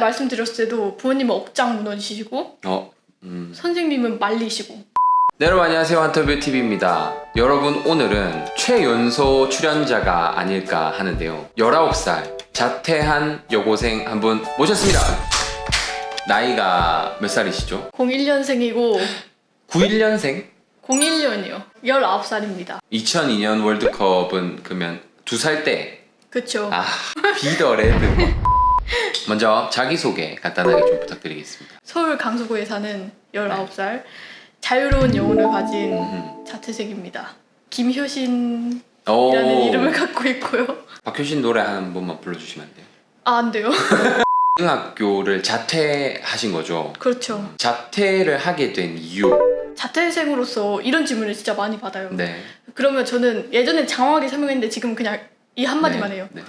말씀드렸을 때도 부모님은 억장 무너지시고 어, 음. 선생님은 말리시고 네, 여러분 안녕하세요 한터뷰 TV입니다. 여러분 오늘은 최연소 출연자가 아닐까 하는데요. 19살 자퇴한 여고생 한 분 모셨습니다. 나이가 몇 살이시죠? 01년생이고 91년생? 01년이요. 19살입니다. 2002년 월드컵은 그러면 두 살 때. 그쵸. 아, 비더 레드. 먼저 자기소개 간단하게 좀 부탁드리겠습니다. 서울 강서구에 사는 19살 자유로운 영혼을 가진 음. 자퇴생입니다. 김효신이라는 오, 이름을 갖고 있고요. 박효신 노래 한 번만 불러주시면 안 돼요? 아, 안 돼요. 고등학교를 자퇴하신 거죠? 그렇죠. 자퇴를 하게 된 이유. 자퇴생으로서 이런 질문을 진짜 많이 받아요. 네. 그러면 저는 예전에 장황하게 설명했는데 지금 그냥 이 한마디만 네, 해요. 네.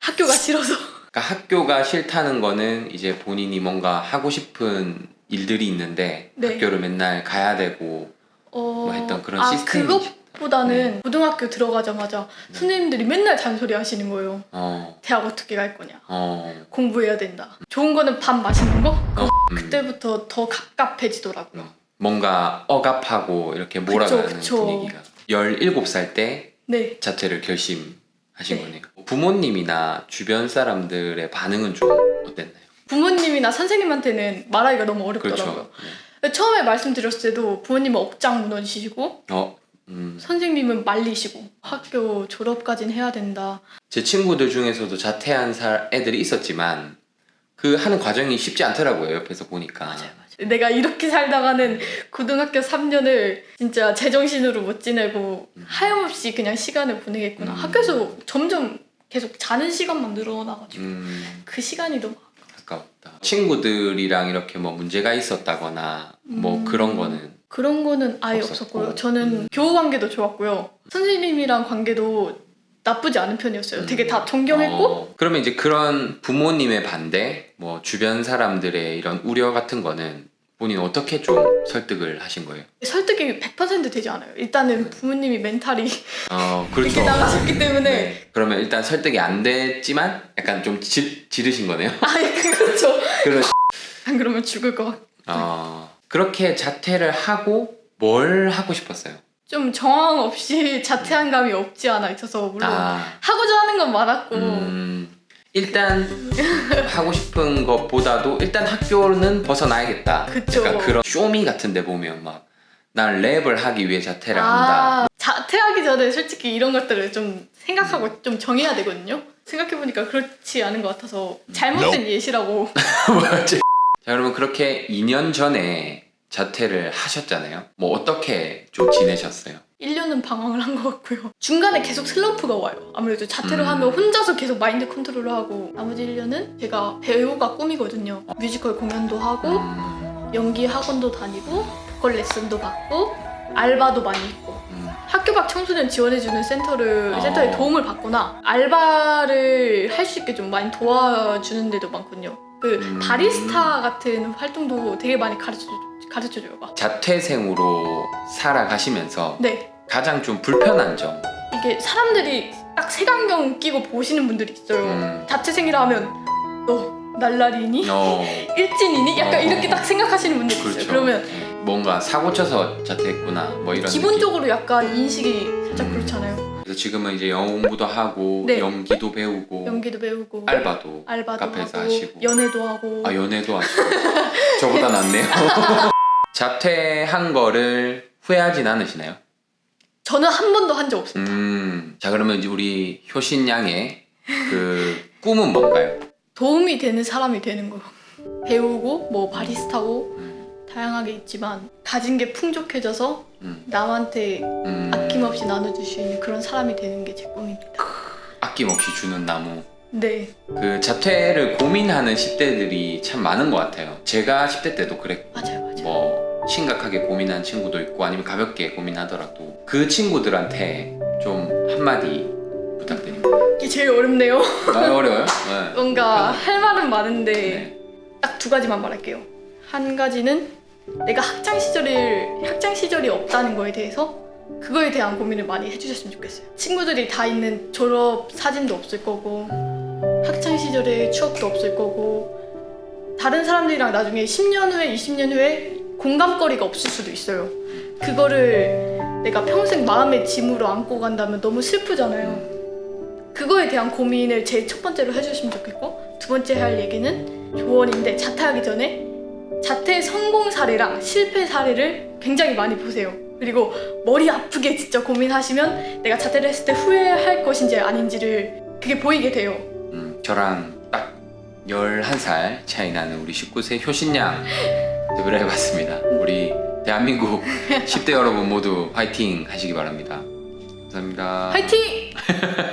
학교가 싫어서. 그러니까 학교가 싫다는 거는 이제 본인이 뭔가 하고 싶은 일들이 있는데 네. 학교를 맨날 가야 되고 어... 뭐 했던 그런 아, 시스템이 그것보다는 네. 고등학교 들어가자마자 선생님들이 맨날 잔소리 하시는 거예요. 어, 대학 어떻게 갈 거냐. 어, 공부해야 된다. 좋은 거는 밥 마시는 거? 어, 음, 그때부터 더 갑갑해지더라고요. 뭔가 억압하고 이렇게 몰아가는 그쵸. 분위기가 17살 때 네. 자퇴를 결심하신 네. 거네요. 부모님이나 주변 사람들의 반응은 좀 어땠나요? 부모님이나 선생님한테는 말하기가 너무 어렵더라고요. 그렇죠. 네. 처음에 말씀드렸을 때도 부모님은 억장 무너지시고 어, 음, 선생님은 말리시고 학교 졸업까지는 해야 된다. 제 친구들 중에서도 자퇴한 살 애들이 있었지만 그 하는 과정이 쉽지 않더라고요. 옆에서 보니까. 맞아요, 맞아요. 내가 이렇게 살다가는 고등학교 3년을 진짜 제정신으로 못 지내고 하염없이 그냥 시간을 보내겠구나. 음. 학교에서 점점 계속 자는 시간만 늘어나가지고 음, 그 시간이 너무 아깝다. 친구들이랑 이렇게 뭐 문제가 있었다거나 뭐 음. 그런 거는 그런 거는 아예 없었고. 없었고 요. 저는 교우 관계도 좋았고요. 선생님이랑 관계도 나쁘지 않은 편이었어요. 음. 되게 다 존경했고 어, 그러면 이제 그런 부모님의 반대, 뭐 주변 사람들의 이런 우려 같은 거는 본인 어떻게 좀 설득을 하신 거예요? 설득이 100% 되지 않아요. 일단은 부모님이 멘탈이 어, 그렇죠. 이렇게 나가셨기 때문에 네. 그러면 일단 설득이 안 됐지만 약간 좀 지, 지르신 거네요. 아예 그렇죠. 그런 안 그러면 죽을 것 같. 어, 그렇게 자퇴를 하고 뭘 하고 싶었어요? 좀 정황 없이 자퇴한 감이 없지 않아 있어서 물론 아, 하고자 하는 건 많았고 음, 일단 하고 싶은 것보다도 일단 학교는 벗어나야겠다. 그쵸. 약간 그런 쇼미 같은데 보면 막 난 랩을 하기 위해 자퇴를 한다. 아 자퇴하기 전에 솔직히 이런 것들을 좀 생각하고 좀 정해야 되거든요. 생각해 보니까 그렇지 않은 것 같아서 잘못된 예시라고. 뭐지? 자 그러면 그렇게 2년 전에 자퇴를 하셨잖아요. 뭐 어떻게 좀 지내셨어요? 1년은 방황을 한 것 같고요. 중간에 계속 슬럼프가 와요. 아무래도 자퇴를 음. 하면 혼자서 계속 마인드 컨트롤을 하고 나머지 1년은 제가 배우가 꿈이거든요. 뮤지컬 공연도 하고 음, 연기 학원도 다니고 보컬 레슨도 받고 알바도 많이 있고 음, 학교 밖 청소년 지원해주는 센터를 어. 센터에 도움을 받거나 알바를 할 수 있게 좀 많이 도와주는 데도 많거든요. 그 음. 바리스타 같은 활동도 되게 많이 가르쳐 가르쳐줘요. 막. 자퇴생으로 살아가시면서 네 가장 좀 불편한 점. 이게 사람들이 딱 색안경 끼고 보시는 분들이 있어요. 음. 자퇴생이라 하면 너 날라리니? 어, 일진이니? 약간 어. 이렇게 딱 생각하시는 분들이 그렇죠. 있어요. 그러면 뭔가 사고 쳐서 자퇴했구나 뭐 이런 기본적으로 약간 인식이 살짝 음. 그렇잖아요. 그래서 지금은 이제 영어 공부도 하고 네. 연기도 배우고 연기도 배우고 알바도 알바도 카페에서 하고 하시고. 연애도 하고 아 연애도 하시고 저보다 낫네요. 자퇴한 거를 후회하진 않으시나요? 저는 한 번도 한 적 없어요. 음. 자 그러면 이제 우리 효신 양의 그 꿈은 뭔가요? 도움이 되는 사람이 되는 거. 배우고 뭐 바리스타고 음, 다양하게 있지만 가진 게 풍족해져서 음, 남한테 음. 아낌없이 나눠줄 수 있는 그런 사람이 되는 게 제 꿈입니다. 아낌없이 주는 나무. 네, 그 자퇴를 고민하는 10대들이 참 많은 것 같아요. 제가 10대 때도 그랬고 맞아요, 맞아요. 뭐 심각하게 고민한 친구도 있고 아니면 가볍게 고민하더라도 그 친구들한테 좀 한마디 부탁드립니다. 이게 제일 어렵네요. 아, 어려워요? 네. 뭔가 할 말은 많은데 네. 딱 두 가지만 말할게요. 한 가지는 내가 학창 시절을 학창 시절이 없다는 거에 대해서 그거에 대한 고민을 많이 해주셨으면 좋겠어요. 친구들이 다 있는 졸업 사진도 없을 거고 학창 시절의 추억도 없을 거고 다른 사람들이랑 나중에 10년 후에 20년 후에 공감거리가 없을 수도 있어요. 그거를 내가 평생 마음의 짐으로 안고 간다면 너무 슬프잖아요. 그거에 대한 고민을 제일 첫 번째로 해주시면 좋겠고 두 번째 할 얘기는 조언인데 자퇴하기 전에 자퇴 성공 사례랑 실패 사례를 굉장히 많이 보세요. 그리고 머리 아프게 진짜 고민하시면 내가 자퇴를 했을 때 후회할 것인지 아닌지를 그게 보이게 돼요. 음, 저랑 딱 11살 차이 나는 우리 19세 효신양 인터뷰를 해봤습니다. 우리 대한민국 10대 여러분 모두 화이팅 하시기 바랍니다. 감사합니다. 화이팅!